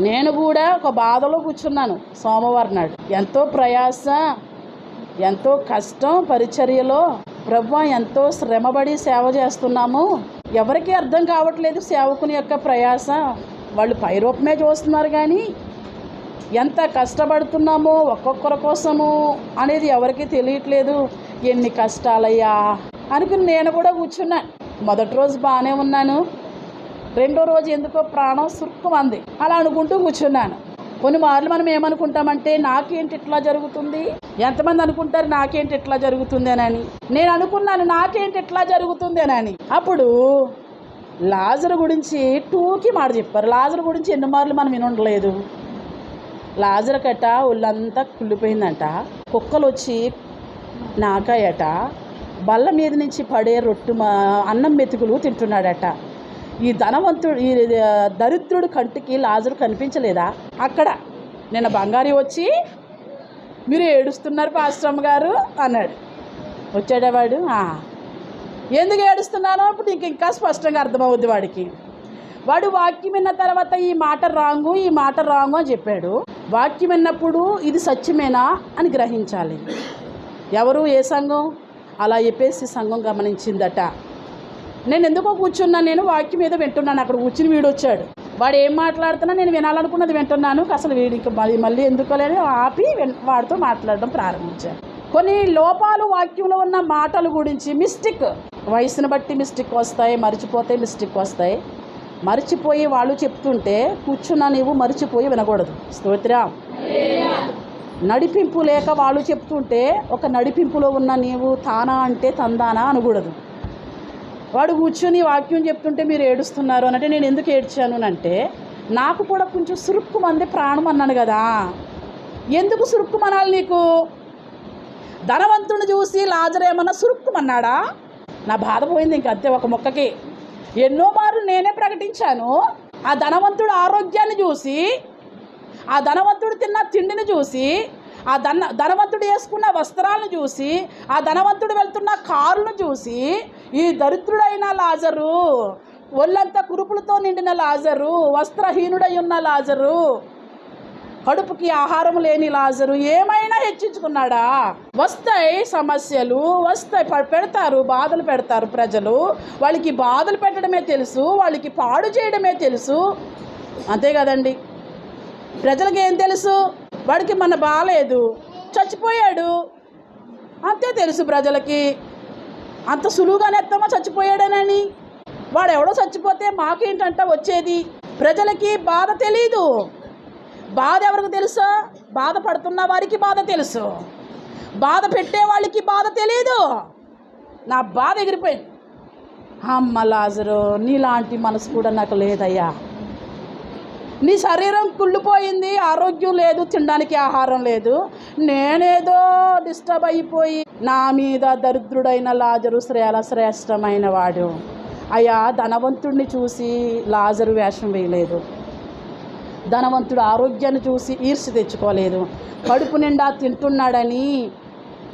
నేను కూడా ఒక బాధలో కూర్చున్నాను సోమవారం నాడు. ఎంతో ప్రయాస ఎంతో కష్టం పరిచర్యలో ప్రభు ఎంతో శ్రమపడి సేవ చేస్తున్నాము. ఎవరికీ అర్థం కావట్లేదు సేవకుని యొక్క ప్రయాస. వాళ్ళు పైరూపమే చూస్తున్నారు కానీ ఎంత కష్టపడుతున్నామో ఒక్కొక్కరి కోసము అనేది ఎవరికీ తెలియట్లేదు. ఎన్ని కష్టాలయ్యా అనుకుని నేను కూడా కూర్చున్నాను మొదటి రోజు బాగానే ఉన్నాను. రెండో రోజు ఎందుకో ప్రాణం సుక్కుమంది అలా అనుకుంటూ కూర్చున్నాను. కొన్ని మార్లు మనం ఏమనుకుంటామంటే నాకేంటి ఇట్లా జరుగుతుంది? ఎంతమంది అనుకుంటారు నాకేంటి ఇట్లా జరుగుతుంది అని నేను అనుకున్నాను నాకేంటి ఇట్లా జరుగుతుంది అని అప్పుడు లాజరు గురించి టూకి మాట చెప్పారు. లాజరు గురించి ఎన్ని మార్లు మనం వినుండలేదు. లాజర్ కట్ట ఒళ్ళంతా కుళ్ళిపోయిందంట. కుక్కలు వచ్చి నాకాయట. బల్ల మీద నుంచి పడే రొట్టు మా అన్నం మెతుకులు తింటున్నాడట. ఈ ధనవంతుడు ఈ దరిద్రుడు కంటికి లాజరు కనిపించలేదా? అక్కడ. నిన్న బంగారి వచ్చి మీరు ఏడుస్తున్నారు పాశ్రమ గారు అన్నాడు. వచ్చాడేవాడు ఎందుకు ఏడుస్తున్నానో? ఇప్పుడు ఇంక ఇంకా స్పష్టంగా అర్థమవుద్ది వాడికి. వాడు వాక్యం విన్న తర్వాత ఈ మాట రాంగు ఈ మాట రాంగు అని చెప్పాడు. వాక్యం విన్నప్పుడు ఇది సత్యమేనా అని గ్రహించాలి. ఎవరు? ఏ సంఘం? అలా చెప్పేసి సంఘం గమనించిందట. నేను ఎందుకో కూర్చున్నాను నేను వాక్యం మీద వింటున్నాను అక్కడ కూర్చుని వీడు వచ్చాడు వాడు ఏం మాట్లాడుతున్నా నేను వినాలనుకున్నది వింటున్నాను అసలు వీడికి మళ్ళీ మళ్ళీ ఎందుకోలేని ఆపి వాడితో మాట్లాడడం ప్రారంభించాను కొన్ని లోపాలు వాక్యంలో ఉన్న మాటల గురించి మిస్టేక్ వయసును బట్టి మిస్టేక్ వస్తాయి మర్చిపోతే మిస్టేక్ వస్తాయి. మర్చిపోయి వాళ్ళు చెప్తుంటే కూర్చున్నా నీవు మర్చిపోయి వినకూడదు. స్తోత్రం. నడిపింపు లేక వాళ్ళు చెప్తుంటే ఒక నడిపింపులో ఉన్న నీవు తానా అంటే తందానా అనకూడదు. వాడు కూర్చొని వాక్యం చెప్తుంటే మీరు ఏడుస్తున్నారు అనంటే నేను ఎందుకు ఏడ్చాను అంటే నాకు కూడా కొంచెం సురుక్కు మంది ప్రాణం అన్నాను కదా. ఎందుకు సురుక్కుమనాలి నీకు? ధనవంతుని చూసి లాజరేమన్నా సురుక్కుమన్నాడా? నా బాధ పోయింది ఇంక అంతే ఒక మొక్కకి. ఎన్నో మార్లు నేనే ప్రకటించాను. ఆ ధనవంతుడు ఆరోగ్యాన్ని చూసి ఆ ధనవంతుడు తిన్న తిండిని చూసి ఆ ధన ధనవంతుడు వేసుకున్న వస్త్రాలను చూసి ఆ ధనవంతుడు వెళ్తున్న కారును చూసి ఈ దరిద్రుడైన లాజరు ఒళ్ళంతా కురుపులతో నిండిన లాజరు వస్త్రహీనుడై ఉన్న లాజరు కడుపుకి ఆహారం లేని లాజరు ఏమైనా హెచ్చించుకున్నాడా? వస్తాయి సమస్యలు వస్తాయి ప- పెడతారు బాధలు పెడతారు ప్రజలు. వాళ్ళకి బాధలు పెట్టడమే తెలుసు వాళ్ళకి పాడు చేయడమే తెలుసు. అంతే కదండి. ప్రజలకు ఏం తెలుసు? వాడికి మన బాగాలేదు చచ్చిపోయాడు. అంతే తెలుసు ప్రజలకి. అంత సులువుగానే ఎత్తమో చచ్చిపోయాడనని? వాడు ఎవడో చచ్చిపోతే మాకేంటంట వచ్చేది? ప్రజలకి బాధ తెలీదు. బాధ ఎవరికి తెలుసా? బాధపడుతున్న వారికి బాధ తెలుసు. బాధ పెట్టే వాళ్ళకి బాధ తెలీదు. నా బాధ ఎగిరిపోయింది. అమ్మ లాజరు నీలాంటి మనసు కూడా నాకు లేదయ్యా. నీ శరీరం కుళ్ళిపోయింది ఆరోగ్యం లేదు తినడానికి ఆహారం లేదు. నేనేదో డిస్టర్బ్ అయిపోయి నా మీద దరిద్రుడైన లాజరు శ్రేల శ్రేష్టమైన వాడు. అయ్యా ధనవంతుడిని చూసి లాజరు వేషం వేయలేదు. ధనవంతుడు ఆరోగ్యాన్ని చూసి ఈర్ష తెచ్చుకోలేదు. కడుపు నిండా తింటున్నాడని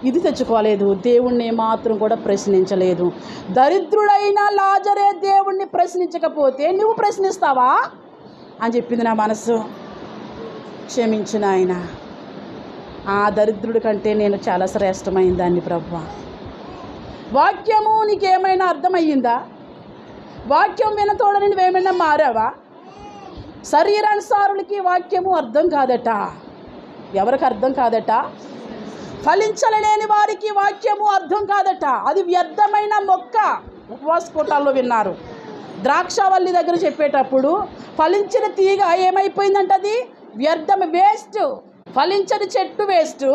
ఇది తెచ్చుకోలేదు. దేవుణ్ణి మాత్రం కూడా ప్రశ్నించలేదు. దరిద్రుడైన లాజరే దేవుణ్ణి ప్రశ్నించకపోతే నువ్వు ప్రశ్నిస్తావా? అని చెప్పింది నా మనసు. క్షమించిన ఆయన ఆ దరిద్రుడి కంటే నేను చాలా శ్రేష్టమైన దాన్ని ప్రభు వాక్యము నీకేమైనా అర్థమయ్యిందా? వాక్యం వినతోడని నువ్వేమైనా మారావా? శరీరానుసారులకి వాక్యము అర్థం కాదట. ఎవరికి అర్థం కాదట? ఫలించలేని వారికి వాక్యము అర్థం కాదట. అది వ్యర్థమైన మొక్క. ఉపవాస కోటాల్లో విన్నారు. ద్రాక్షవల్లి దగ్గర చెప్పేటప్పుడు ఫలించిన తీగ ఏమైపోయిందంట అది? వ్యర్థం వేస్ట్. ఫలించని చెట్టు వేస్ట్.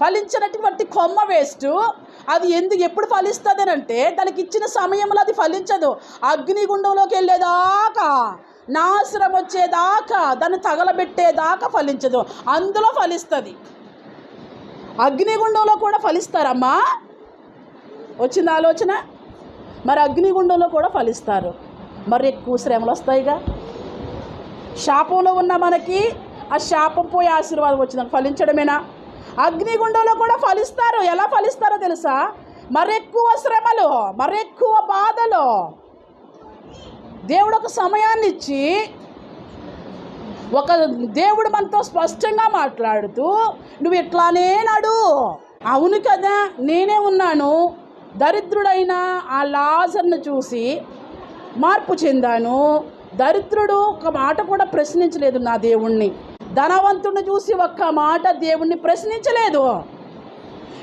ఫలించినటువంటి కొమ్మ వేస్ట్. అది ఎందుకు ఎప్పుడు ఫలిస్తుంది అంటే దానికి ఇచ్చిన సమయంలో అది ఫలించదు. అగ్నిగుండంలోకి వెళ్ళేదాకా నాశనం వచ్చేదాకా దాన్ని తగలబెట్టేదాకా ఫలించదు. అందులో ఫలిస్తుంది. అగ్నిగుండంలో కూడా ఫలిస్తారమ్మా. వచ్చింది ఆలోచన? మరి అగ్నిగుండంలో కూడా ఫలిస్తారు. మరి ఎక్కువ శ్రమలు వస్తాయిగా. శాపంలో ఉన్న మనకి ఆ శాపం పోయి ఆశీర్వాదం వచ్చింది ఫలించడమేనా? అగ్నిగుండంలో కూడా ఫలిస్తారు. ఎలా ఫలిస్తారో తెలుసా? మరెక్కువ శ్రమలు మరెక్కువ బాధలు. దేవుడు ఒక సమయాన్ని ఇచ్చి ఒక దేవుడు మనతో స్పష్టంగా మాట్లాడుతూ నువ్వు ఇట్లానే నడు. అవును కదా నేనే ఉన్నాను. దరిద్రుడైన ఆ లాజర్ను చూసి మార్పు చెందాను. దరిద్రుడు ఒక మాట కూడా ప్రశ్నించలేదు నా దేవుణ్ణి. ధనవంతుడిని చూసి ఒక్క మాట దేవుణ్ణి ప్రశ్నించలేదు.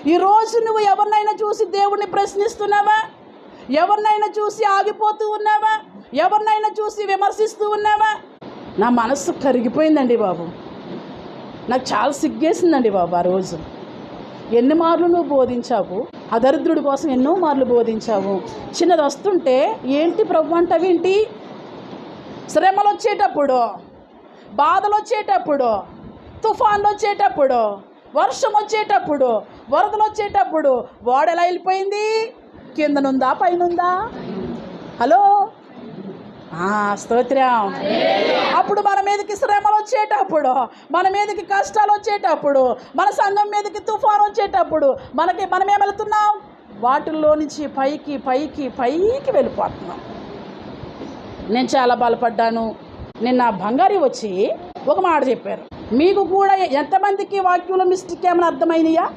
ఈరోజు నువ్వు ఎవరినైనా చూసి దేవుణ్ణి ప్రశ్నిస్తున్నావా? ఎవరినైనా చూసి ఆగిపోతూ ఉన్నావా? ఎవరినైనా చూసి విమర్శిస్తూ ఉన్నావా? నా మనస్సు కరిగిపోయిందండి బాబు. నాకు చాలా సిగ్గేసిందండి బాబు ఆ రోజు. ఎన్ని మార్లు నువ్వు బోధించావు? అదరిద్రుడి కోసం ఎన్నో మార్లు బోధించావు? చిన్నది వస్తుంటే ఏంటి ప్రభు అంటావేంటి శ్రమలు వచ్చేటప్పుడు బాధలు వచ్చేటప్పుడు తుఫాన్లు వచ్చేటప్పుడు వర్షం వచ్చేటప్పుడు వరదలు వచ్చేటప్పుడు వాడు వెళ్ళిపోయింది కిందనుందా పైనుందా? హలో? స్తోత్రం. అప్పుడు మన మీదకి శ్రమలు వచ్చేటప్పుడు మన మీదకి కష్టాలు వచ్చేటప్పుడు మన సంఘం మీదకి తుఫాను వచ్చేటప్పుడు మనకి మనం ఏం వెళుతున్నాం వాటిల్లో నుంచి పైకి పైకి పైకి వెళ్ళిపోతున్నాం. నేను చాలా బలపడ్డాను నిన్న బంగారి వచ్చి ఒక మాట చెప్పారు. మీకు కూడా ఎంతమందికి వాక్యంలో మిస్టేక్ ఏమైనా అర్థమైనయా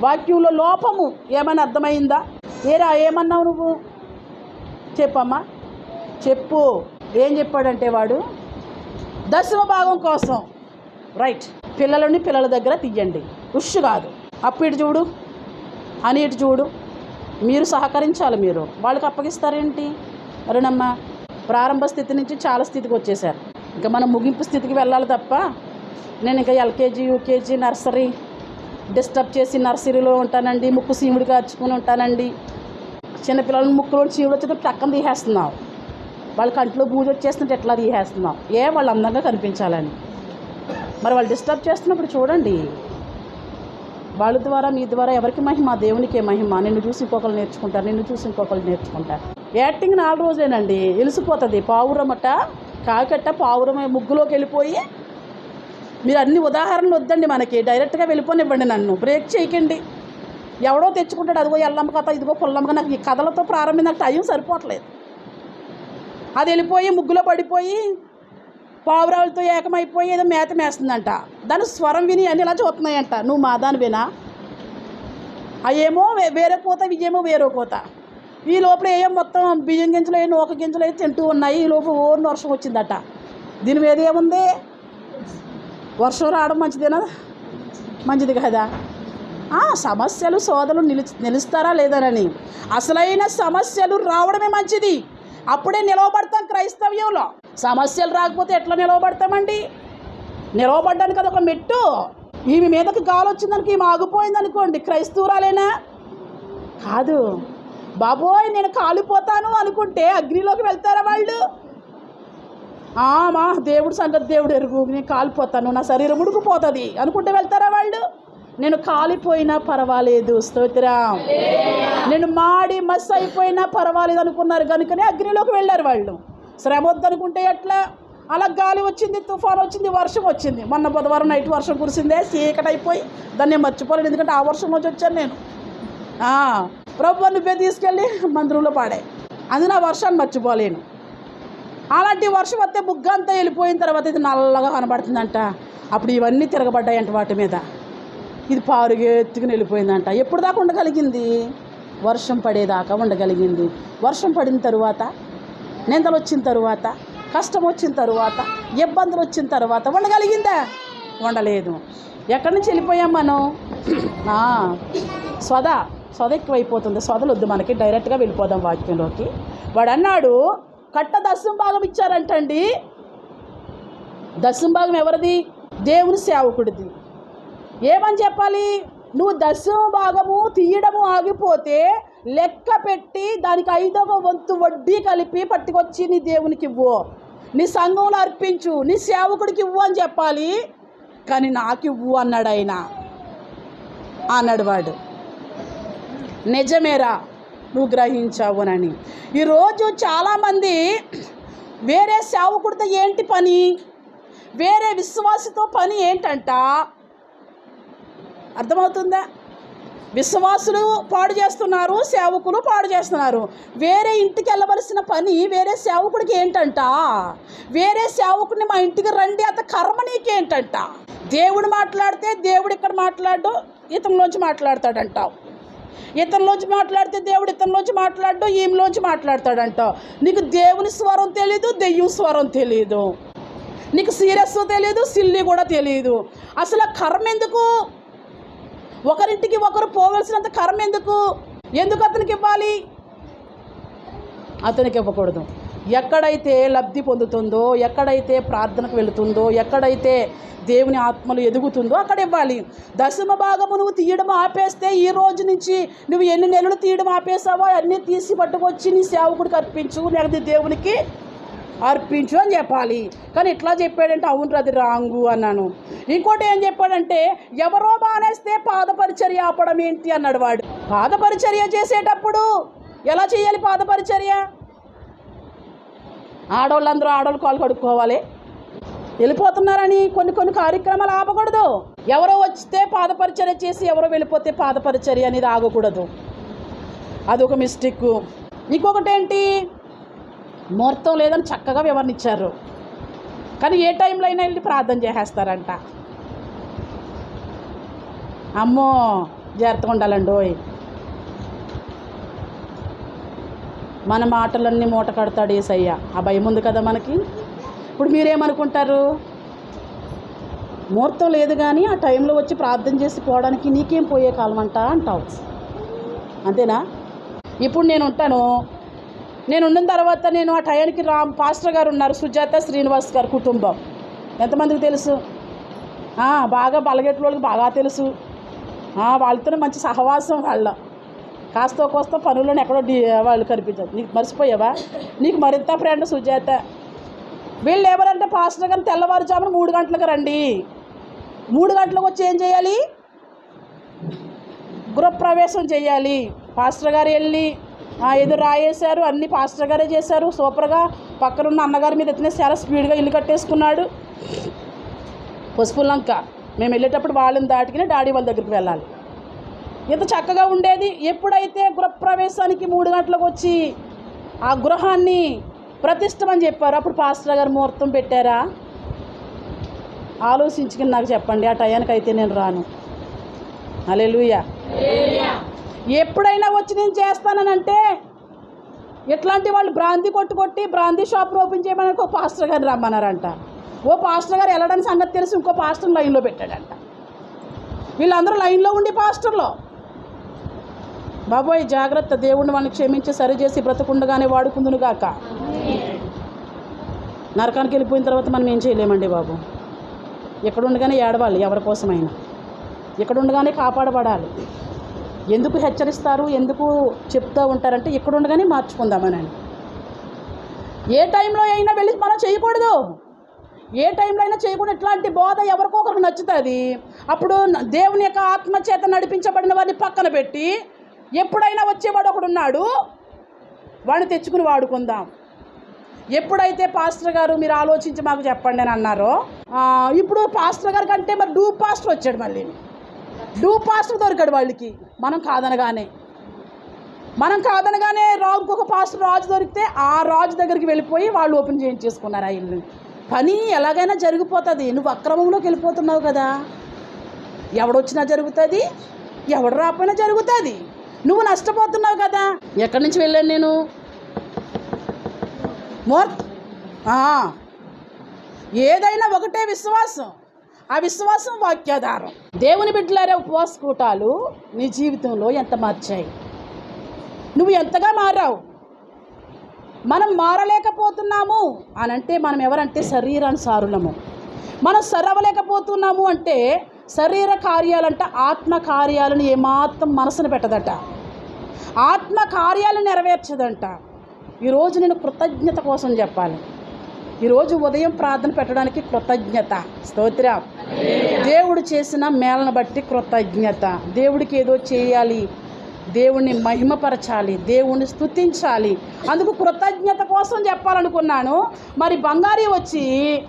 వాక్యంలో లోపము ఏమైనా అర్థమైందా? ఏరా ఏమన్నావు నువ్వు? చెప్పమ్మా. చెప్పు. ఏం చెప్పాడంటే వాడు దశమ భాగం కోసం. రైట్ పిల్లలని పిల్లల దగ్గర తీయండి. ఉష్ కాదు. అప్పు ఇటు చూడు. అని ఇటు చూడు. మీరు సహకరించాలి మీరు. వాళ్ళకి అప్పగిస్తారేంటి? అరేనమ్మా ప్రారంభ స్థితి నుంచి చాలా స్థితికి వచ్చేసారు. ఇంకా మనం ముగింపు స్థితికి వెళ్ళాలి తప్ప నేను ఇంకా ఎల్కేజీ యూకేజీ నర్సరీ డిస్టర్బ్ చేసి నర్సరీలో ఉంటానండి ముక్కు సీముడు కార్చుకుని ఉంటానండి. చిన్నపిల్లల ముక్కులో చీవుడు వచ్చేది పక్కన తీసేస్తున్నావు. వాళ్ళ కంట్లో బూజు వచ్చేస్తుంటే ఎట్లా తీసేస్తున్నావు ఏ వాళ్ళు అందంగా కనిపించాలని. మరి వాళ్ళు డిస్టర్బ్ చేస్తున్నప్పుడు చూడండి. వాళ్ళ ద్వారా మీ ద్వారా ఎవరికి మహిమ? దేవునికే మహిమ. నిన్ను చూసి ఇంకొకరు నేర్చుకుంటారు నిన్ను చూసి ఇంకొకరు నేర్చుకుంటారు. యాక్టింగ్ నాలుగు రోజులేనండి. ఇలిసిపోతుంది. పావురమట కాకట్ట పావురమే ముగ్గులోకి వెళ్ళిపోయి మీరు అన్ని ఉదాహరణలు వద్దండి మనకి. డైరెక్ట్గా వెళ్ళిపోనివ్వండి నన్ను. బ్రేక్ చేయకండి. ఎవడో తెచ్చుకుంటాడు. అదిగో ఎల్లమ్మ కథ ఇదిగో పుల్లమ్మ నాకు ఈ కథలతో ప్రారంభం నాకు టైం సరిపోవట్లేదు. అది వెళ్ళిపోయి ముగ్గులో పడిపోయి పావురాలతో ఏకమైపోయి ఏదో మేత మేస్తుందంట. దాని స్వరం విని అన్ని ఇలా చూస్తున్నాయంట. నువ్వు మా దాని వినా అవేమో వే- వేరే కోత ఇయ్యేమో వేరే కోత ఈ లోపల ఏం మొత్తం బియ్యం గింజలు అయ్యి నూక గింజలు అయ్యి తింటూ ఉన్నాయి. ఈ లోపల ఓర్ని వర్షం వచ్చిందట. దీని మీద ఏముంది? వర్షం రావడం మంచిదేనా? మంచిది కదా? సమస్యలు సోదలు నిలు నిలుస్తారా లేదనని. అసలైన సమస్యలు రావడమే మంచిది. అప్పుడే నిలవబడతాం క్రైస్తవ్యంలో. సమస్యలు రాకపోతే ఎట్లా నిలవబడతామండి? నిలవబడ్డానికి అది ఒక మెట్టు. ఈమె మీదకి గాలి వచ్చిందనికి ఈమె ఆగిపోయింది అనుకోండి క్రైస్తవురాలేనా? కాదు. బాబోయ్ నేను కాలిపోతాను అనుకుంటే అగ్నిలోకి వెళ్తారా వాళ్ళు? ఆ, మా దేవుడు సంగతి దేవుడు ఎరుగు. నేను కాలిపోతాను. నా శరీరం ఉడుకుపోతుంది అనుకుంటే వెళ్తారా వాళ్ళు? నేను కాలిపోయినా పర్వాలేదు స్తోత్రం. నేను మాడి మస్ అయిపోయినా పర్వాలేదు అనుకున్నారు కనుకనే అగ్నిలోకి వెళ్ళారు వాళ్ళు. శ్రమ వద్దనుకుంటే ఎట్లా? అలా గాలి వచ్చింది తుఫాన్ వచ్చింది వర్షం వచ్చింది. మొన్న బుధవారం నైట్ వర్షం కురిసిందే చీకటి అయిపోయి దాన్ని మర్చిపోలేదు ఎందుకంటే ఆ వర్షం నుంచి వచ్చాను నేను. ప్రభు నువ్వే తీసుకెళ్ళి మందిరంలో పాడే అందున నా వర్షాన్ని మర్చిపోలేను. అలాంటి వర్షం వస్తే బుగ్గ అంతా వెళ్ళిపోయిన తర్వాత ఇది నల్లగా కనబడుతుందంట. అప్పుడు ఇవన్నీ తిరగబడ్డాయంట వాటి మీద. ఇది పారుగెత్తుకుని వెళ్ళిపోయిందంట. ఎప్పుడు దాకా ఉండగలిగింది? వర్షం పడేదాకా ఉండగలిగింది. వర్షం పడిన తరువాత నిందలు వచ్చిన తరువాత కష్టం వచ్చిన తరువాత ఇబ్బందులు వచ్చిన తర్వాత ఉండగలిగిందా? ఉండలేదు. ఎక్కడి నుంచి వెళ్ళిపోయాం మనం? ఆ, స్వద స్వద ఎక్కువైపోతుంది. స్వదలు వద్దు మనకి. డైరెక్ట్గా వెళ్ళిపోదాం వాక్యంలోకి. వాడు అన్నాడు కట్ట దశం భాగం ఇచ్చారంటండి. దశం భాగం ఎవరిది? దేవుని సేవకుడిది. ఏమని చెప్పాలి? నువ్వు దశమ భాగము తీయడము ఆగిపోతే లెక్క పెట్టి దానికి ఐదవ వంతు వడ్డీ కలిపి పట్టుకొచ్చి నీ దేవునికి ఇవ్వు. నీ సంఘంలో అర్పించు. నీ సేవకుడికి ఇవ్వు అని చెప్పాలి. కానీ నాకు ఇవ్వు అన్నాడు ఆయన. అన్నాడు వాడు. నిజమేరా నువ్వు గ్రహించావునని ఈరోజు చాలామంది వేరే సేవకుడితో ఏంటి పని? వేరే విశ్వాసతో పని ఏంటంట? అర్థమవుతుందా? విశ్వాసులు పాడు చేస్తున్నారు సేవకులు పాడు చేస్తున్నారు. వేరే ఇంటికి వెళ్ళవలసిన పని వేరే సేవకుడికి ఏంటంట? వేరే సేవకుడిని మా ఇంటికి రండి అంత కర్మ నీకేంటంట? దేవుడు మాట్లాడితే దేవుడు ఇక్కడ మాట్లాడు ఇతనిలోంచి మాట్లాడతాడంటావు ఇతనిలోంచి మాట్లాడితే దేవుడు ఇతనిలోంచి మాట్లాడు ఈమెలోంచి మాట్లాడతాడంటావు నీకు దేవుని స్వరం తెలీదు దెయ్యం స్వరం తెలీదు. నీకు సీరియస్ తెలియదు సిల్లి కూడా తెలియదు అసలు కర్మ ఎందుకు? ఒకరింటికి ఒకరు పోవలసినంత కర్మ ఎందుకు? ఎందుకు అతనికి ఇవ్వాలి? అతనికి ఇవ్వకూడదు. ఎక్కడైతే లబ్ధి పొందుతుందో ఎక్కడైతే ప్రార్థనకు వెళుతుందో ఎక్కడైతే దేవుని ఆత్మలు ఎదుగుతుందో అక్కడ ఇవ్వాలి. దశమ భాగము నువ్వు తీయడం ఆపేస్తే ఈ రోజు నుంచి నువ్వు ఎన్ని నెలలు తీయడం ఆపేసావో అన్నీ తీసి పట్టుకొచ్చి నీ సేవకుడికి అర్పించు లేకపోతే దేవునికి అర్పించు అని చెప్పాలి. కానీ ఇట్లా చెప్పాడంటే అవును అది రాంగు అన్నాను. ఇంకోటి ఏం చెప్పాడంటే ఎవరో మానేస్తే పాదపరిచర్య ఆపడం ఏంటి అన్నాడు వాడు. పాదపరిచర్య చేసేటప్పుడు ఎలా చేయాలి పాదపరిచర్య? ఆడవాళ్ళందరూ ఆడవాళ్ళు కాలు కడుక్కోవాలి. వెళ్ళిపోతున్నారని కొన్ని కొన్ని కార్యక్రమాలు ఆపకూడదు. ఎవరో వస్తే పాదపరిచర్య చేసి ఎవరో వెళ్ళిపోతే పాదపరిచర్య అనేది ఆగకూడదు. అదొక మిస్టేక్. ఇంకొకటి ఏంటి ముహూర్తం లేదని చక్కగా వివరణించారు కానీ ఏ టైంలో అయినా వెళ్ళి ప్రార్థన చేసేస్తారంట. అమ్మో జాగ్రత్తగా ఉండాలండి ఓయ్. మన మాటలన్నీ మూట కడతాడు ఏసయ్య. ఆ భయం ఉంది కదా మనకి? ఇప్పుడు మీరేమనుకుంటారు? ముహూర్తం లేదు కానీ ఆ టైంలో వచ్చి ప్రార్థన చేసి పోవడానికి నీకేం పోయే కాలం అంట అంటావు. అంతేనా? ఇప్పుడు నేను ఉంటాను. నేను ఉన్న తర్వాత నేను ఆ టయానికి రామ్ పాస్టర్ గారు ఉన్నారు సుజాత శ్రీనివాస్ గారు కుటుంబం. ఎంతమందికి తెలుసు? బాగా బలగెట్ల వాళ్ళకి బాగా తెలుసు. వాళ్ళతోనే మంచి సహవాసం వాళ్ళ. కాస్త కోస్త పనులను ఎక్కడో వాళ్ళు కనిపించదు నీకు మర్చిపోయావా? నీకు మరింత ఫ్రెండ్ సుజాత. వీళ్ళు ఎవరంటే పాస్టర్ గారు తెల్లవారుజామున మూడు గంటలకు రండి. మూడు గంటలకు వచ్చి ఏం చేయాలి? గృహప్రవేశం చేయాలి. పాస్టర్ గారు వెళ్ళి ఏదో రాయేశారు అన్ని పాస్టర్ గారే చేశారు. సూపర్గా పక్కనున్న అన్నగారి మీద ఎత్తిన చాలా స్పీడ్గా ఇల్లు కట్టేసుకున్నాడు. పసుపు లంక. మేము వెళ్ళేటప్పుడు వాళ్ళని దాటికినే డాడీ వాళ్ళ దగ్గరికి వెళ్ళాలి. ఇంత చక్కగా ఉండేది. ఎప్పుడైతే గృహప్రవేశానికి మూడు గంటలకు వచ్చి ఆ గృహాన్ని ప్రతిష్టమని చెప్పారు అప్పుడు పాస్టర్ గారు ముహూర్తం పెట్టారా? ఆలోచించుకుని నాకు చెప్పండి ఆ టయానికి అయితే నేను రాను. అలెలుయా ఎప్పుడైనా వచ్చి నేను చేస్తాననంటే ఇట్లాంటి వాళ్ళు బ్రాంది కొట్టు కొట్టి బ్రాంతి షాప్ ఓపెన్ చేయమని ఒక పాస్టర్ గారిని రమ్మన్నారంట. ఓ పాస్టర్ గారు వెళ్ళడానికి సంగతి తెలిసి ఇంకో పాస్టర్ లైన్లో పెట్టాడంట. వీళ్ళందరూ లైన్లో ఉండి పాస్టర్లో. బాబోయ్ జాగ్రత్త. దేవుడిని వాళ్ళని క్షమించి సరిచేసి బ్రతకుండగానే వాడుకుందును గాక. నరకానికి వెళ్ళిపోయిన తర్వాత మనం ఏం చేయలేమండి బాబు? ఎక్కడుండగానే ఏడవాలి ఎవరి కోసమైనా. ఎక్కడుండగానే కాపాడబడాలి. ఎందుకు హెచ్చరిస్తారు ఎందుకు చెప్తూ ఉంటారంటే ఇక్కడ ఉండగానే మార్చుకుందామని ఏ టైంలో అయినా వెళ్ళి మనం చేయకూడదు. ఏ టైంలో అయినా చేయకుండా ఇట్లాంటి బోధ ఎవరికో ఒకరికి నచ్చుతుంది. అప్పుడు దేవుని యొక్క ఆత్మచేత నడిపించబడిన వారిని పక్కన పెట్టి ఎప్పుడైనా వచ్చేవాడు ఒకడు ఉన్నాడు. వాడిని తెచ్చుకుని వాడుకుందాం. ఎప్పుడైతే పాస్టర్ గారు మీరు ఆలోచించి మాకు చెప్పండి అని అన్నారో ఇప్పుడు పాస్టర్ గారి కంటే మరి డూ పాస్టర్ వచ్చాడు మళ్ళీ. డూ పాస్టర్ దొరికాడు వాళ్ళకి. మనం కాదనగానే. మనం కాదనగానే రాజుకు ఒక పాస్టర్ రాజు దొరికితే ఆ రాజు దగ్గరికి వెళ్ళిపోయి వాళ్ళు ఓపెన్ చేయించేసుకున్నారు ఆ ఇల్లు పని ఎలాగైనా జరిగిపోతుంది. నువ్వు అక్రమంలోకి వెళ్ళిపోతున్నావు కదా. ఎవడొచ్చినా జరుగుతుంది ఎవడు రాకపోయినా జరుగుతుంది. నువ్వు నష్టపోతున్నావు కదా. ఎక్కడి నుంచి వెళ్ళాను నేను? మోర్ ఏదైనా ఒకటే విశ్వాసం. ఆ విశ్వాసం వాక్యాధారం. దేవుని బిడ్డలారే ఉపవాస కూటాలు నీ జీవితంలో ఎంత మార్చాయి? నువ్వు ఎంతగా మారావు? మనం మారలేకపోతున్నాము అని అంటే మనం ఎవరంటే శరీరానుసారులము. మనం సరవలేకపోతున్నాము అంటే శరీర కార్యాలంట ఆత్మ కార్యాలను ఏమాత్రం మనసును పెట్టదట. ఆత్మ కార్యాలు నెరవేర్చదంట. ఈరోజు నేను కృతజ్ఞత కోసం చెప్పాలి. ఈరోజు ఉదయం ప్రార్థన పెట్టడానికి కృతజ్ఞత. స్తోత్రం. దేవుడు చేసిన మేళను బట్టి కృతజ్ఞత. దేవుడికి ఏదో చేయాలి. దేవుణ్ణి మహిమపరచాలి. దేవుణ్ణి స్తుతించాలి. అందుకు కృతజ్ఞత కోసం చెప్పాలనుకున్నాను. మరి బంగారీ వచ్చి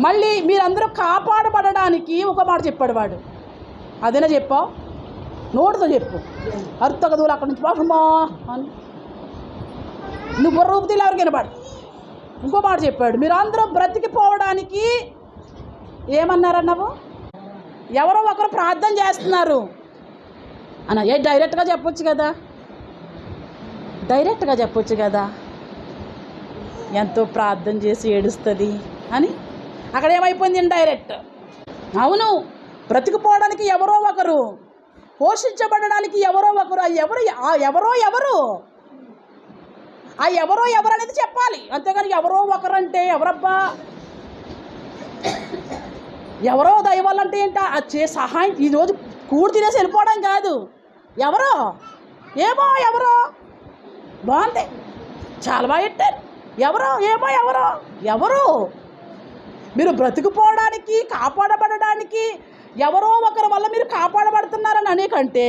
మళ్ళీ మీరందరూ కాపాడబడడానికి ఒక మాట చెప్పాడు వాడు. అదేనా చెప్పావు? నోటితో చెప్పు. అర్థ కదువులు అక్కడి నుంచి బాహమ్మా అని. నువ్వు బుర్ర ఊపితే ఎవరికి వినపడు ఇంకో మాట చెప్పాడు. మీరు అందరూ బ్రతికిపోవడానికి ఏమన్నారన్నావు ఎవరో ఒకరు ప్రార్థన చేస్తున్నారు. అన్న ఏ డైరెక్ట్గా చెప్పొచ్చు కదా? డైరెక్ట్గా చెప్పొచ్చు కదా? ఎంతో ప్రార్థన చేసి ఏడుస్తుంది అని? అక్కడ ఏమైపోయింది డైరెక్ట్ అవును బ్రతికిపోవడానికి ఎవరో ఒకరు పోషించబడడానికి ఎవరో ఒకరు ఎవరు ఎవరో ఎవరు ఆ ఎవరో ఎవరు అనేది చెప్పాలి. అంతేగాని ఎవరో ఒకరంటే ఎవరబ్బా? ఎవరో దైవాలు అంటే ఏంట? ఆ చే సహాయం ఈరోజు కూడి తినేసి వెళ్ళిపోవడం కాదు. ఎవరో? ఏమో ఎవరో? బాగుంది. చాలా బాగా పెట్టారు ఎవరో? ఏమో ఎవరో? ఎవరు? మీరు బ్రతికిపోవడానికి కాపాడబడడానికి ఎవరో ఒకరి వల్ల మీరు కాపాడబడుతున్నారని అనేకంటే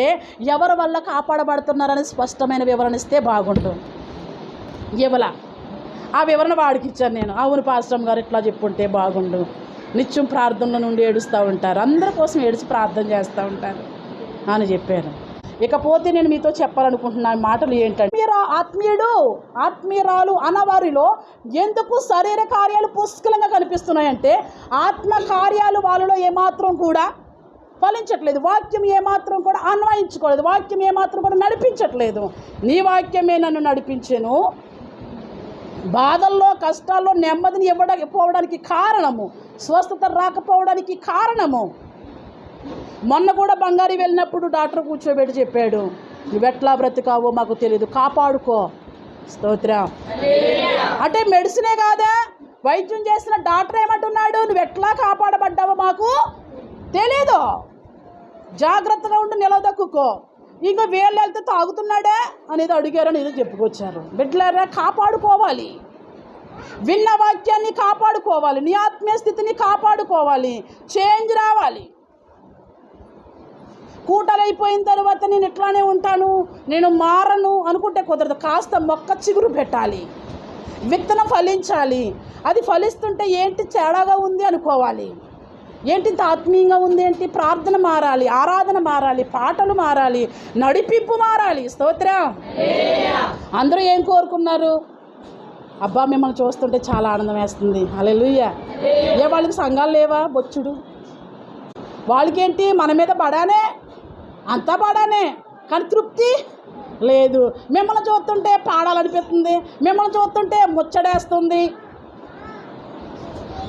ఎవరి వల్ల కాపాడబడుతున్నారని స్పష్టమైన వివరణ ఇస్తే బాగుంటుంది ఇవ్వల. ఆ వివరణ వాడికి ఇచ్చాను నేను. అవును పాశ్రమ్ గారు ఇట్లా చెప్పుంటే బాగుండు. నిత్యం ప్రార్థనల నుండి ఏడుస్తూ ఉంటారు. అందరి కోసం ఏడిచి ప్రార్థన చేస్తూ ఉంటారు అని చెప్పాను ఇకపోతే నేను మీతో చెప్పాలనుకుంటున్న మాటలు ఏంటంటే మీరు ఆత్మీయుడు ఆత్మీయురాలు అన్నవారిలో ఎందుకు శరీర కార్యాలు పుష్కలంగా కనిపిస్తున్నాయంటే ఆత్మ కార్యాలు వాళ్ళలో ఏమాత్రం కూడా ఫలించట్లేదు. వాక్యం ఏమాత్రం కూడా అన్వయించుకోలేదు. వాక్యం ఏమాత్రం కూడా నడిపించట్లేదు. నీ వాక్యమే నన్ను నడిపించాను. బాధల్లో కష్టాల్లో నెమ్మదిని ఇవ్వడానికి పోవడానికి కారణము స్వస్థత రాకపోవడానికి కారణము. మొన్న కూడా బంగారి వెళ్ళినప్పుడు డాక్టర్ కూర్చోబెట్టి చెప్పాడు నువ్వెట్లా బ్రతికావో మాకు తెలియదు కాపాడుకో. స్తోత్రం. అంటే మెడిసినే కాదా వైద్యం చేసిన డాక్టర్ ఏమంటున్నాడు నువ్వు ఎట్లా కాపాడబడ్డావో మాకు తెలీదు. జాగ్రత్తగా ఉండి నిలదొక్కుకో. ఇంకా వేళ్ళు వెళ్తే తాగుతున్నాడే అనేది అడిగారని ఏదో చెప్పుకొచ్చారు బిడ్డలారా కాపాడుకోవాలి. విన్న వాక్యాన్ని కాపాడుకోవాలి. నీ ఆత్మీయ స్థితిని కాపాడుకోవాలి. చేంజ్ రావాలి. కూటలైపోయిన తర్వాత నేను ఇట్లానే ఉంటాను? నేను మారను అనుకుంటే కుదరదు. కాస్త మొక్క చిగురు పెట్టాలి. విత్తనం ఫలించాలి. అది ఫలిస్తుంటే ఏంటి తేడాగా ఉంది అనుకోవాలి. ఏంటి ఆత్మీయంగా ఉంది ఏంటి? ప్రార్థన మారాలి ఆరాధన మారాలి పాటలు మారాలి నడిపింపు మారాలి. స్తోత్రం. అందరూ ఏం కోరుకున్నారు? అబ్బా మిమ్మల్ని చూస్తుంటే చాలా ఆనందం వేస్తుంది. అలెలుయ్య ఏ వాళ్ళకి సంఘాలు లేవా? బొచ్చుడు. వాళ్ళకేంటి? మన మీద పడానే? అంతా పడానే? కానీ తృప్తి లేదు. మిమ్మల్ని చూస్తుంటే పాడాలనిపిస్తుంది. మిమ్మల్ని చూస్తుంటే ముచ్చడేస్తుంది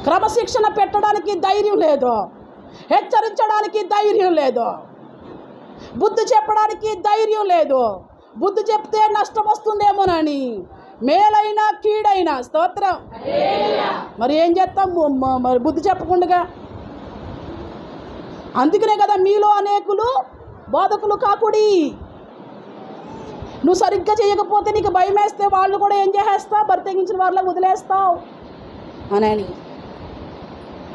క్రమశిక్షణ పెట్టడానికి ధైర్యం లేదు. హెచ్చరించడానికి ధైర్యం లేదు. బుద్ధి చెప్పడానికి ధైర్యం లేదు. బుద్ధి చెప్తే నష్టం వస్తుందేమోనని. మేలైనా కీడైనా స్తోత్రం. మరి ఏం చేస్తాం? మరి బుద్ధి చెప్పకుండా అందుకనే కదా మీలో అనేకులు బోధకులు కాకుడి. నువ్వు సరిగ్గా చేయకపోతే నీకు భయం వేస్తే వాళ్ళు కూడా ఏం చేసేస్తావు? బరి తెగించిన వాళ్ళకి వదిలేస్తావు. అని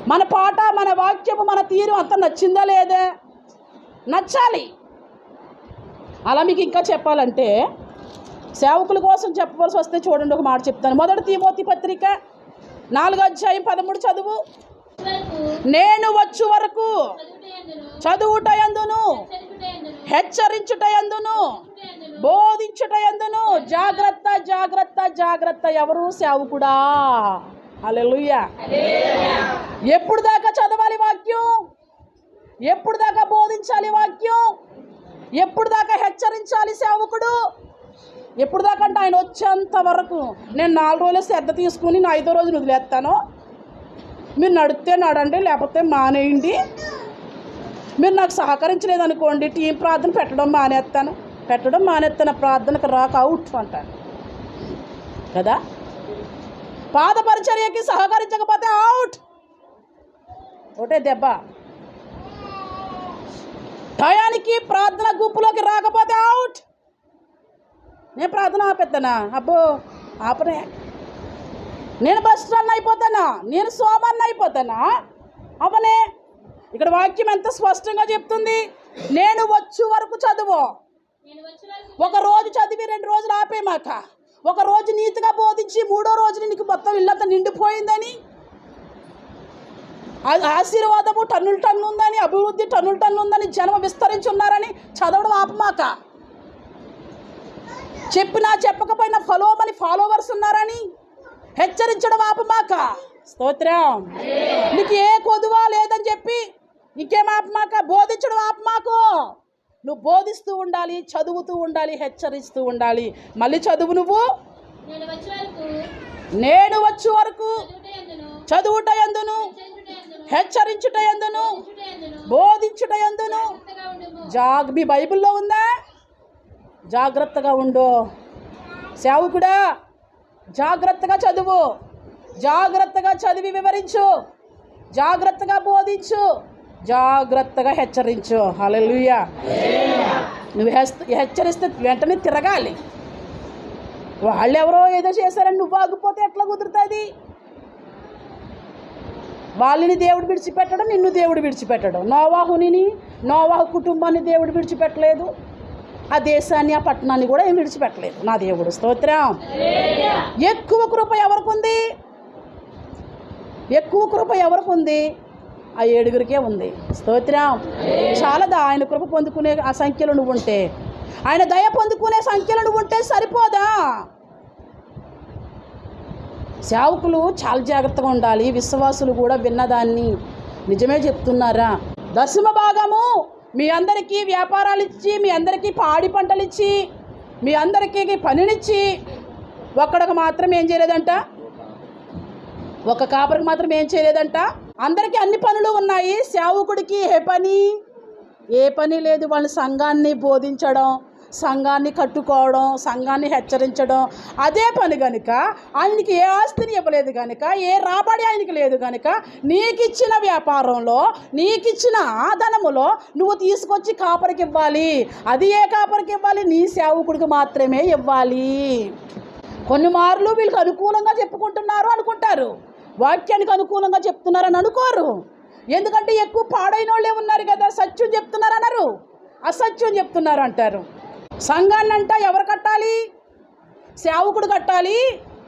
మన పాట మన వాక్యము మన తీరు అంత నచ్చిందా లేదా? నచ్చాలి. అలా మీకు ఇంకా చెప్పాలంటే సేవకుల కోసం చెప్పవలసి వస్తే చూడండి ఒక మాట చెప్తాను. మొదటి తీమోతి పత్రిక నాలుగో అధ్యాయం పదమూడు చదువు. నేను వచ్చు వరకు చదువుట ఎందును? హెచ్చరించుట ఎందును బోధించుట ఎందును జాగ్రత్త జాగ్రత్త జాగ్రత్త ఎవరు? సేవకుడా? అలెలుయ్యా ఎప్పుడు దాకా చదవాలి వాక్యం? ఎప్పుడు దాకా బోధించాలి వాక్యం? ఎప్పుడు దాకా హెచ్చరించాలి సేవకుడు? ఎప్పుడు దాకా అంటే ఆయన వచ్చేంత వరకు నేను నాలుగు రోజులు శ్రద్ధ తీసుకుని నా ఐదో రోజులు వదిలేస్తాను. మీరు నడితే నడండి లేకపోతే మానేయండి. మీరు నాకు సహకరించలేదనుకోండి టీం ప్రార్థన పెట్టడం మానేస్తాను. పెట్టడం మానేస్తాను ప్రార్థనకు రాక అవుట్ అంటాను. కదా? పాద పరిచర్యకి సహకరించకపోతే అవుట్ ఒకటే దెబ్బ. టయానికి ప్రార్థన గుంపులోకి రాకపోతే అవుట్ నేను ప్రార్థన ఆపేస్తానా అబ్బో ఆపనే. నేను బస్ అయిపోతానా? నేను సోమాన్ని అయిపోతానా? అవనే. ఇక్కడ వాక్యం ఎంత స్పష్టంగా చెప్తుంది. నేను వచ్చు వరకు చదువు. ఒక రోజు చదివి రెండు రోజులు ఆపేమాక. ఒక రోజు నీతిగా బోధించి మూడో రోజున నీకు మొత్తం ఇల్లంతా నిండిపోయిందని? ఆశీర్వాదము టన్నులు టన్ను ఉందని అభివృద్ధి టన్నులు టన్ను ఉందని జనం విస్తరించి ఉన్నారని చదవడం ఆపమాక? చెప్పినా చెప్పకపోయినా ఫలోమని ఫాలోవర్స్ ఉన్నారని హెచ్చరించడం ఆపమాక? స్తోత్రం. నీకు ఏ కొదువా లేదని చెప్పి ఇంకేం ఆపమాక? బోధించడం ఆపమాకు. నువ్వు బోధిస్తూ ఉండాలి చదువుతూ ఉండాలి హెచ్చరిస్తూ ఉండాలి. మళ్ళీ చదువు నువ్వు? నేను వచ్చే వరకు నేడు వచ్చు వరకు చదువుట ఎందును? హెచ్చరించుట ఎందును? బోధించుట ఎందును? జాగ్ మీ బైబిల్లో ఉందా? జాగ్రత్తగా ఉండు. సేవకుడా జాగ్రత్తగా చదువు. జాగ్రత్తగా చదివి వివరించు. జాగ్రత్తగా బోధించు. జాగ్రత్తగా హెచ్చరించు. హలలుయా నువ్వు హెచ్చరిస్తే వెంటనే తిరగాలి. వాళ్ళెవరో ఏదో చేశారని నువ్వు ఆగిపోతే ఎట్లా కుదురుతుంది? వాళ్ళని దేవుడు విడిచిపెట్టడం నిన్ను దేవుడు విడిచిపెట్టడం. నోవాహుని నోవాహు కుటుంబాన్ని దేవుడు విడిచిపెట్టలేదు. ఆ దేశాన్ని ఆ పట్టణాన్ని కూడా ఏం విడిచిపెట్టలేదు. నా దేవుడు స్తోత్రం. ఎక్కువ కృప ఎవరికి ఉంది? ఎక్కువ కృప ఎవరికి ఉంది? ఆ ఏడుగురికే ఉంది. స్తోత్రం. చాలదా? ఆయన కృప పొందుకునే ఆ సంఖ్యలో నువ్వు ఉంటే. ఆయన దయ పొందుకునే సంఖ్యలో నువ్వు ఉంటే సరిపోదా? సేవకులు చాలా జాగ్రత్తగా ఉండాలి. విశ్వాసులు కూడా విన్నదాన్ని. నిజమే చెప్తున్నారా? దశమ భాగము. మీ అందరికీ వ్యాపారాలు ఇచ్చి మీ అందరికీ పాడి పంటలు ఇచ్చి మీ అందరికీ పనినిచ్చి ఒక్కడికి మాత్రం ఏం చేయలేదంట? ఒక కాపరికి మాత్రం ఏం చేయలేదంట? అందరికీ అన్ని పనులు ఉన్నాయి. సేవకుడికి ఏ పని? ఏ పని లేదు. వాళ్ళ సంఘాన్ని బోధించడం సంఘాన్ని కట్టుకోవడం సంఘాన్ని హెచ్చరించడం. అదే పని కనుక ఆయనకి ఏ ఆస్తిని ఇవ్వలేదు కనుక ఏ రాబడి ఆయనకి లేదు కనుక నీకిచ్చిన వ్యాపారంలో నీకిచ్చిన ఆధనములో నువ్వు తీసుకొచ్చి కాపరికి ఇవ్వాలి. అది ఏ కాపరికి ఇవ్వాలి? నీ సేవకుడికి మాత్రమే ఇవ్వాలి. కొన్ని మార్లు వీళ్ళకి అనుకూలంగా చెప్పుకుంటున్నారు అనుకుంటారు. వాక్యానికి అనుకూలంగా చెప్తున్నారని అనుకోరు. ఎందుకంటే ఎక్కువ పాడైన వాళ్ళే ఉన్నారు కదా సత్యం చెప్తున్నారు అన్నారు అసత్యం చెప్తున్నారు అంటారు సంఘాన్ని అంట ఎవరు కట్టాలి? సేవకుడు కట్టాలి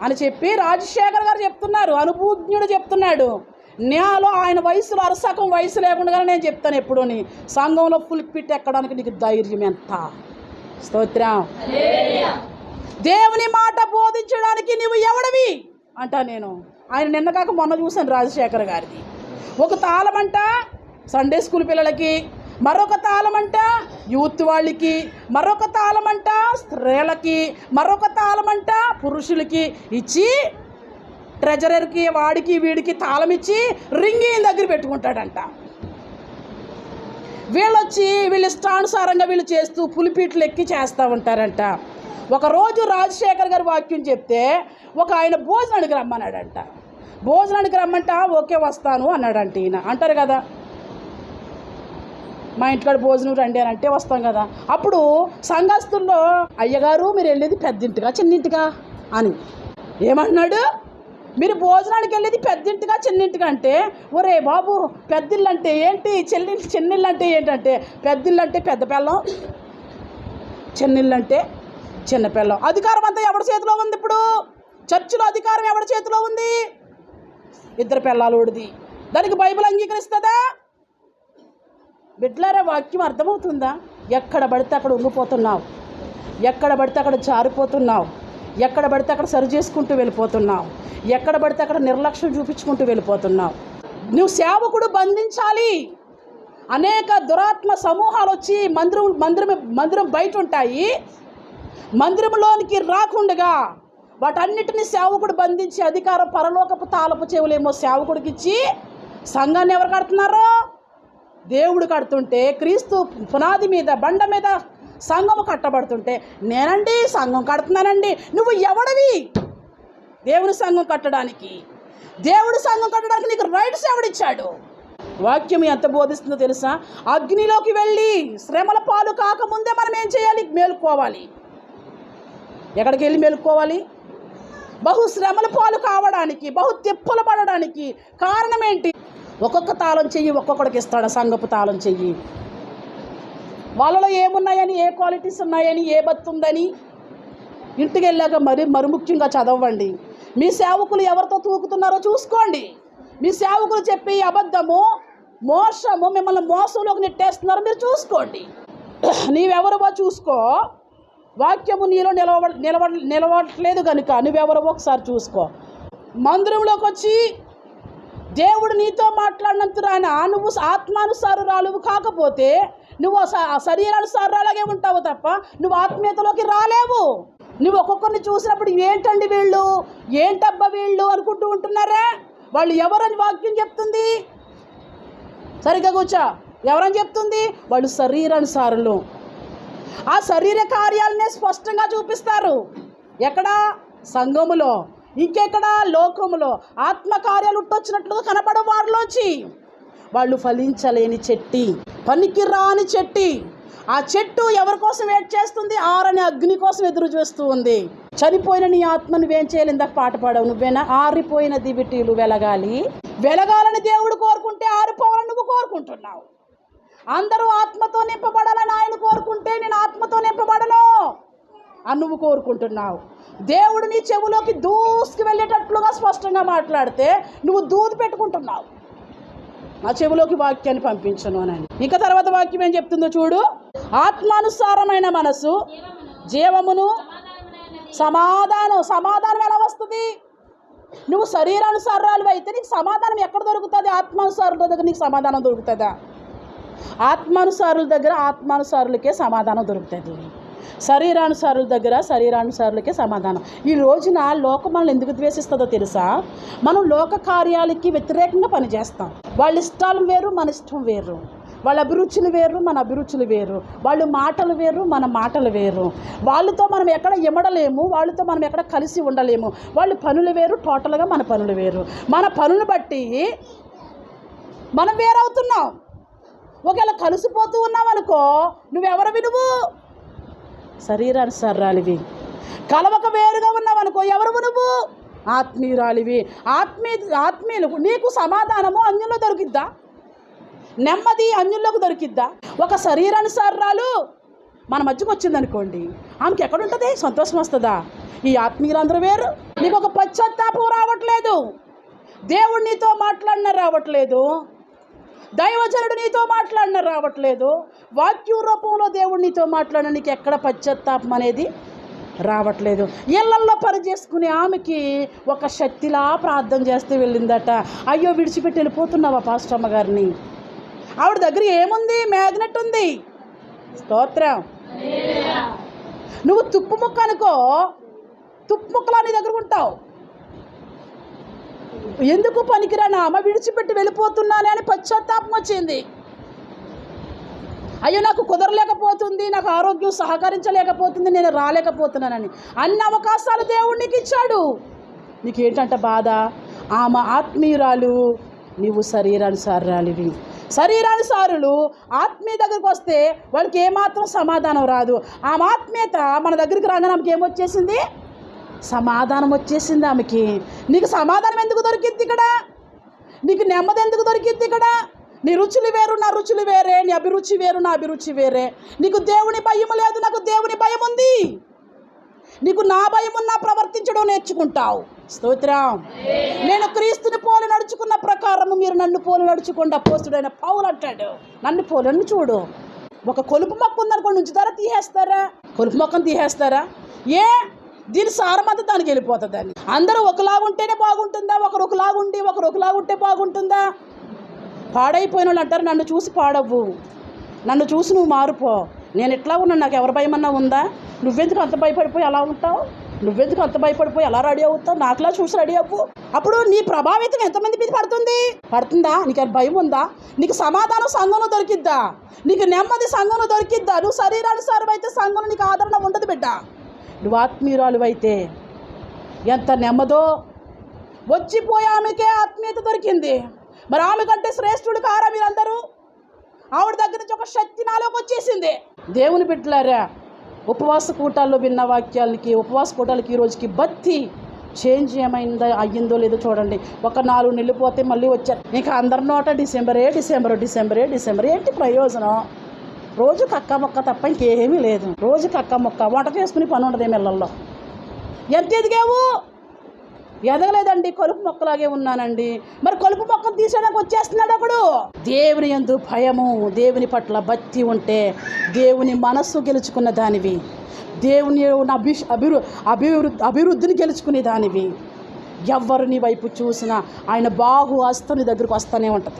అని చెప్పి రాజశేఖర్ గారు చెప్తున్నారు. అనుభూజ్ఞుడు చెప్తున్నాడు. నాలో ఆయన వయసులో అరసకం వయసు లేకుండా నేను చెప్తాను ఎప్పుడూని. సంఘంలో పులిపిట్ ఎక్కడానికి నీకు ధైర్యం ఎంత? స్తోత్రం. దేవుని మాట బోధించడానికి నువ్వు ఎవడివి? అంటా నేను. ఆయన నిన్న కాక మొన్న చూశాను రాజశేఖర్ గారిది. ఒక తాళమంట సండే స్కూల్ పిల్లలకి మరొక తాళమంట యూత్ వాళ్ళకి మరొక తాళమంట స్త్రీలకి మరొక తాళమంట పురుషులకి ఇచ్చి ట్రెజరర్కి వాడికి వీడికి తాళం ఇచ్చి రింగ్ దగ్గర పెట్టుకుంటాడంట. వీళ్ళొచ్చి వీళ్ళు ఇష్టానుసారంగా వీళ్ళు చేస్తూ పులిపీట్లు ఎక్కి చేస్తూ ఉంటారంట. ఒకరోజు రాజశేఖర్ గారి వాక్యం చెప్తే ఒక ఆయన భోజనానికి రమ్మన్నాడంట. భోజనానికి రమ్మంట ఓకే వస్తాను అన్నాడంట ఈయన. అంటారు కదా మా ఇంటికాడ భోజనం రండి అని అంటే వస్తాం కదా. అప్పుడు సంఘస్థుల్లో అయ్యగారు మీరు వెళ్ళేది పెద్దింటిగా చిన్నింటిగా అని. ఏమన్నాడు? మీరు భోజనానికి వెళ్ళేది పెద్దింటిగా చిన్నింటిగా అంటే ఒరే బాబు పెద్దిళ్ళు అంటే ఏంటి? చెల్లి చిన్నిళ్ళు అంటే ఏంటంటే పెద్దిళ్ళు అంటే పెద్ద పిల్లం చిన్నిళ్ళు అంటే చిన్న పిల్లం అధికారం అంతా ఎవరి చేతిలో ఉంది ఇప్పుడు? చర్చిలో అధికారం ఎవరి చేతిలో ఉంది? ఇద్దరు పిల్లలోడిది దానికి బైబిల్ అంగీకరిస్తుందా? బిడ్లారా వాక్యం అర్థమవుతుందా? ఎక్కడ పడితే అక్కడ ఉంగిపోతున్నావు ఎక్కడ పడితే అక్కడ జారిపోతున్నావు. ఎక్కడ పడితే అక్కడ సరి చేసుకుంటూ వెళ్ళిపోతున్నావు. ఎక్కడ పడితే అక్కడ నిర్లక్ష్యం చూపించుకుంటూ వెళ్ళిపోతున్నావు. నువ్వు సేవకుడు బంధించాలి. అనేక దురాత్మ సమూహాలు వచ్చి మందిరం మందిరం మందిరం బయట ఉంటాయి. మందిరంలోనికి రాకుండగా వాటన్నిటిని సేవకుడు బంధించి అధికారం పరలోకపు తాలపు చెవులేమో సేవకుడికి ఇచ్చి సంఘాన్ని ఎవరు కడుతున్నారో? దేవుడు కడుతుంటే క్రీస్తు పునాది మీద బండ మీద సంఘము కట్టబడుతుంటే నేనండి సంఘం కడుతున్నానండి. నువ్వు ఎవడివి? దేవుని సంఘం కట్టడానికి. దేవుడు సంఘం కట్టడానికి నీకు రైట్స్ ఎవడిచ్చాడు? వాక్యం ఎంత బోధిస్తుందో తెలుసా? అగ్నిలోకి వెళ్ళి శ్రమల పాలు కాకముందే మనం ఏం చేయాలి? మేలుకోవాలి. ఎక్కడికి వెళ్ళి మెలుక్కోవాలి బహుశ్రమల పాలు కావడానికి బహు తిప్పలు పడడానికి కారణం ఏంటి? ఒక్కొక్క తాళం చెయ్యి ఒక్కొక్కడికి ఇస్తాడు సంగపు తాళం చెయ్యి. వాళ్ళలో ఏమున్నాయని ఏ క్వాలిటీస్ ఉన్నాయని ఏ బతుందని ఇంటికి వెళ్ళాక మరి మరి ముఖ్యంగా చదవండి. మీ సేవకులు ఎవరితో తూకుతున్నారో చూసుకోండి. మీ సేవకులు చెప్పి అబద్ధము మోసము మిమ్మల్ని మోసంలోకి నెట్టేస్తున్నారో మీరు చూసుకోండి. నీవెవరువో చూసుకో. వాక్యము నీలో నిలవ నిలవ నిలవట్లేదు కనుక నువ్వెవరో ఒకసారి చూసుకో. మందిరంలోకి వచ్చి దేవుడు నీతో మాట్లాడినంతరాన నువ్వు ఆత్మానుసారురాలు కాకపోతే నువ్వు స- శరీరానుసారురాలాగే ఉంటావు తప్ప నువ్వు ఆత్మీయతలోకి రాలేవు. నువ్వు ఒక్కొక్కరిని చూసినప్పుడు ఏంటండి వీళ్ళు? ఏంటబ్బా వీళ్ళు అనుకుంటూ ఉంటున్నారా? వాళ్ళు ఎవరని వాక్యం చెప్తుంది? సరిగ్గా కూర్చో. ఎవరని చెప్తుంది? వాళ్ళు శరీరానుసారులు. ఆ శరీర కార్యాలనే స్పష్టంగా చూపిస్తారు. ఎక్కడ? సంఘములో. ఇంకెక్కడ? లోకములో. ఆత్మకార్యాలు ఉట్టొచ్చినట్లుగా కనపడ వారిలోంచి. వాళ్ళు ఫలించలేని చెట్టి పనికి రాని చెట్టి. ఆ చెట్టు ఎవరి కోసం వెయిట్ చేస్తుంది? ఆరని అగ్ని కోసం ఎదురు చూస్తూ ఉంది. చనిపోయిన నీ ఆత్మ నువ్వేం చేయాలి? ఇందాక పాట పాడవు. నువ్వేనా? ఆరిపోయిన దివిటీలు వెలగాలి. వెలగాలని దేవుడు కోరుకుంటే ఆరిపోవాలని నువ్వు కోరుకుంటున్నావు. అందరూ ఆత్మతో నింపబడాలని ఆయన కోరుకుంటే నేను ఆత్మతో నింపబడను అని నువ్వు కోరుకుంటున్నావు. దేవుడు నీ చెవులోకి దూసుకు వెళ్ళేటట్లుగా స్పష్టంగా మాట్లాడితే నువ్వు దూది పెట్టుకుంటున్నావు. నా చెవిలోకి వాక్యాన్ని పంపించను అని. ఇంకా తర్వాత వాక్యం ఏం చెప్తుందో చూడు. ఆత్మానుసారమైన మనసు జీవమును సమాధానం సమాధానం ఎలా వస్తుంది? నువ్వు శరీరానుసారాలు అయితే నీకు సమాధానం ఎక్కడ దొరుకుతుంది? ఆత్మానుసారుల దగ్గర నీకు సమాధానం దొరుకుతుందా? ఆత్మానుసారుల దగ్గర ఆత్మానుసారులకే సమాధానం దొరుకుతుంది. శరీరానుసారుల దగ్గర శరీరానుసారులకే సమాధానం. ఈ రోజున లోకం మనల్ని ఎందుకు ద్వేషిస్తుందో తెలుసా? మనం లోక కార్యాలకి వ్యతిరేకంగా పనిచేస్తాం. వాళ్ళ ఇష్టాలు వేరు మన ఇష్టం వేరు. వాళ్ళ అభిరుచులు వేరు మన అభిరుచులు వేరు. వాళ్ళు మాటలు వేరు మన మాటలు వేరు. వాళ్ళతో మనం ఎక్కడ ఇమడలేము వాళ్ళతో మనం ఎక్కడ కలిసి ఉండలేము. వాళ్ళ పనులు వేరు టోటల్గా మన పనులు వేరు. మన పనులు బట్టి మనం వేరవుతున్నాం. ఒకవేళ కలిసిపోతూ ఉన్నామనుకో నువ్వెవరివి నువ్వు శరీరానుసారాలివి కలవక వేరుగా ఉన్నావనుకో ఎవరు నువ్వు ఆత్మీయురాలివి. ఆత్మీ ఆత్మీయులు నీకు సమాధానము అన్యుల్లో దొరికిద్దా? నెమ్మది అన్యుల్లోకి దొరికిద్దా? ఒక శరీరానుసారాలు మన మధ్యకు వచ్చిందనుకోండి ఆమెకి ఎక్కడుంటుంది? సంతోషం వస్తుందా? ఈ ఆత్మీయులందరూ వేరు. నీకు ఒక పశ్చాత్తాపం రావట్లేదు. దేవుడు నీతో మాట్లాడిన రావట్లేదు. దైవజనుడు నీతో మాట్లాడిన రావట్లేదు. వాక్యం రూపంలో దేవుడు నీతో మాట్లాడిన నీకు ఎక్కడ పశ్చాత్తాపం అనేది రావట్లేదు. ఇళ్ళల్లో పని చేసుకునే ఆమెకి ఒక శక్తిలా ప్రార్థన చేస్తే వెళ్ళిందట. అయ్యో విడిచిపెట్టి వెళ్ళిపోతున్నావా పాస్టమ్మ గారిని ఆవిడ దగ్గర ఏముంది? మ్యాగ్నెట్ ఉంది. స్తోత్రం. నువ్వు తుప్పు ముక్క అనుకో. తుప్పు ముక్కలా నీ దగ్గర ఉంటావు. ఎందుకు పనికిరాని ఆమె? విడిచిపెట్టి వెళ్ళిపోతున్నానే అని పశ్చాత్తాపం వచ్చింది. అయ్యో నాకు కుదరలేకపోతుంది నాకు ఆరోగ్యం సహకరించలేకపోతుంది నేను రాలేకపోతున్నానని. అన్ని అవకాశాలు దేవుడు నీకు ఇచ్చాడు బాధ? ఆమె ఆత్మీయురాలు నువ్వు శరీరానుసారాలివి. శరీరానుసారులు ఆత్మీయ దగ్గరికి వస్తే వాళ్ళకి ఏమాత్రం సమాధానం రాదు. ఆమె ఆత్మీయత మన దగ్గరికి రాగానే ఆమెకి ఏమొచ్చేసింది? సమాధానం వచ్చేసింది ఆమెకి. నీకు సమాధానం ఎందుకు దొరికింది ఇక్కడ? నీకు నెమ్మది ఎందుకు దొరికింది ఇక్కడ? నీ రుచులు వేరు నా రుచులు వేరే నీ అభిరుచి వేరు నా అభిరుచి వేరే. నీకు దేవుని భయం లేదు నాకు దేవుని భయం ఉంది. నీకు నా భయం ఉన్నా ప్రవర్తించడం నేర్చుకుంటావు. స్తోత్రం. నేను క్రీస్తుని పోలి నడుచుకున్న ప్రకారము మీరు నన్ను పోలి నడుచుకోండి అపోస్తుడైన పౌలు అంటాడు. నన్ను పోలను చూడు. ఒక కొలుపు మొక్క ఉందనుకోండి ఉంచుతారా తీసేస్తారా? కొలుపు మొక్కను తీసేస్తారా? ఏ? దీని సారమంతా దానికి వెళ్ళిపోతుందని అందరూ ఒకలా ఉంటేనే బాగుంటుందా? ఒకరు ఒకలా ఉండి ఒకరు ఒకలాగా ఉంటే బాగుంటుందా? పాడైపోయిన వాళ్ళు అంటారు నన్ను చూసి పాడవ్వు. నన్ను చూసి నువ్వు మారిపో. నేను ఎట్లా ఉన్నాను? నాకు ఎవరి భయమన్నా ఉందా? నువ్వెందుకు అంత భయపడిపోయి అలా ఉంటావు? నువ్వెందుకు అంత భయపడిపోయి ఎలా రెడీ అవుతావు? నాకులా చూసి రెడీ అవ్వు. అప్పుడు నీ ప్రభావితం ఎంతమంది మీద పడుతుంది? పడుతుందా? నీకు అది భయం ఉందా? నీకు సమాధానం సంఘంలో దొరికిద్దా? నీకు నెమ్మది సంఘంలో దొరికిద్దా? నువ్వు శరీరానుసారం అయితే సంఘంలో నీకు ఆదరణ ఉండదు బిడ్డ. నువ్వు ఆత్మీయురాలు అయితే ఎంత నెమ్మదో వచ్చిపోయి ఆమెకే ఆత్మీయత దొరికింది. మరి ఆమె కంటే శ్రేష్ఠుడు కారా మీరందరూ? ఆవిడ దగ్గర నుంచి ఒక శక్తి నాలోకి వచ్చేసింది. దేవుని బిడ్డలారా ఉపవాస కూటాల్లో విన్న వాక్యాలకి ఉపవాస కూటాలకి ఈ రోజుకి బత్తి చేంజ్ ఏమైందో అయ్యిందో లేదో చూడండి. ఒక నాలుగు నెలలు పోతే మళ్ళీ వచ్చారు ఇంకా అందరి నోట డిసెంబరే డిసెంబర్ డిసెంబరే డిసెంబర్ ఏంటి ప్రయోజనం? రోజు కక్క మొక్క తప్ప ఇంకేమీ లేదు. రోజు కక్క మొక్క. వంట చేసుకుని పని ఉండదు ఇళ్ళల్లో ఎంత ఎదిగావు? ఎదగలేదండి. కలుపు మొక్కలాగే ఉన్నానండి. మరి కలుపు మొక్కను తీసేయడానికి వచ్చేస్తున్నాడు అప్పుడు? దేవుని ఎందు భయము దేవుని పట్ల భక్తి ఉంటే దేవుని మనస్సు గెలుచుకున్న దానివి. దేవుని అభి అభివృ అభివృద్ధి అభివృద్ధిని గెలుచుకునే దానివి. ఎవరు నీ వైపు చూసినా ఆయన బాహు హస్తం నీ దగ్గరకు వస్తూనే ఉంటుంది.